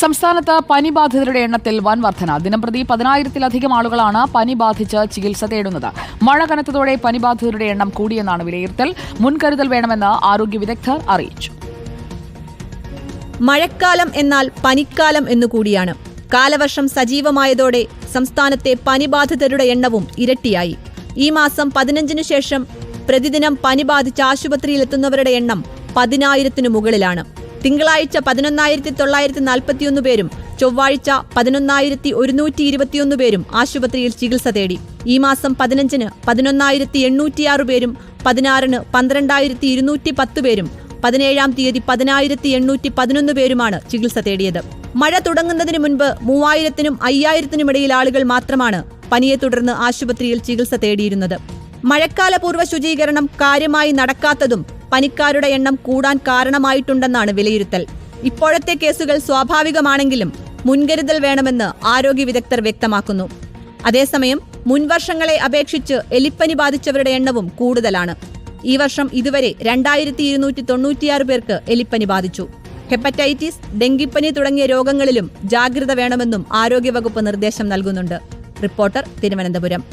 സംസ്ഥാനത്ത് പനി ബാധിതരുടെ എണ്ണത്തിൽ വൻ വർധന. ദിനംപ്രതി പതിനായിരത്തിലധികം ആളുകളാണ് പനി ബാധിച്ച് ചികിത്സ തേടുന്നത്. മഴ കനത്തതോടെ പനി ബാധിതരുടെ എണ്ണം കൂടിയെന്നാണ് വിലയിരുത്തൽ. മുൻകരുതൽ വേണമെന്ന് ആരോഗ്യ വിദഗ്ധർ അറിയിച്ചു. മഴക്കാലം എന്നാൽ പനിക്കാലം എന്നുകൂടിയാണ് കാലവർഷം സജീവമായതോടെ സംസ്ഥാനത്തെ പനിബാധിതരുടെ എണ്ണവും ഇരട്ടിയായി. ഈ മാസം പതിനഞ്ചിനു ശേഷം പ്രതിദിനം പനി ബാധിച്ച് ആശുപത്രിയിലെത്തുന്നവരുടെ എണ്ണം പതിനായിരത്തിനു മുകളിലാണ്. തിങ്കളാഴ്ച പതിനൊന്നായിരത്തി തൊള്ളായിരത്തി നാൽപ്പത്തിയൊന്ന് പേരും ചൊവ്വാഴ്ച പതിനൊന്നായിരത്തി ഒരുന്നൂറ്റി ഇരുപത്തിയൊന്ന് പേരും ആശുപത്രിയിൽ ചികിത്സ തേടി. ഈ മാസം പതിനഞ്ചിന് പതിനൊന്നായിരത്തി എണ്ണൂറ്റിയാറ് പേരും പതിനാറിന് പന്ത്രണ്ടായിരത്തി ഇരുന്നൂറ്റി പത്ത് പേരും പതിനേഴാം തീയതി പതിനായിരത്തി എണ്ണൂറ്റി പതിനൊന്ന് പേരുമാണ് ചികിത്സ തേടിയത്. മഴ തുടങ്ങുന്നതിന് മുൻപ് മൂവായിരത്തിനും അയ്യായിരത്തിനുമിടയിൽ ആളുകൾ മാത്രമാണ് പനിയെ തുടർന്ന് ആശുപത്രിയിൽ ചികിത്സ തേടിയിരുന്നത്. മഴക്കാലപൂർവ ശുചീകരണം കാര്യമായി നടക്കാത്തതും പനിക്കാരുടെ എണ്ണം കൂടാൻ കാരണമായിട്ടുണ്ടെന്നാണ് വിലയിരുത്തൽ. ഇപ്പോഴത്തെ കേസുകൾ സ്വാഭാവികമാണെങ്കിലും മുൻകരുതൽ വേണമെന്ന് ആരോഗ്യ വിദഗ്ധർ വ്യക്തമാക്കുന്നു. അതേസമയം മുൻവർഷങ്ങളെ അപേക്ഷിച്ച് എലിപ്പനി ബാധിച്ചവരുടെ എണ്ണവും കൂടുതലാണ്. ഈ വർഷം ഇതുവരെ രണ്ടായിരത്തി ഇരുന്നൂറ്റി തൊണ്ണൂറ്റിയാറ് പേർക്ക് എലിപ്പനി ബാധിച്ചു. ഹെപ്പറ്റൈറ്റിസ് ഡെങ്കിപ്പനി തുടങ്ങിയ രോഗങ്ങളിലും ജാഗ്രത വേണമെന്നും ആരോഗ്യവകുപ്പ് നിർദ്ദേശം നൽകുന്നുണ്ട്. റിപ്പോർട്ടർ തിരുവനന്തപുരം.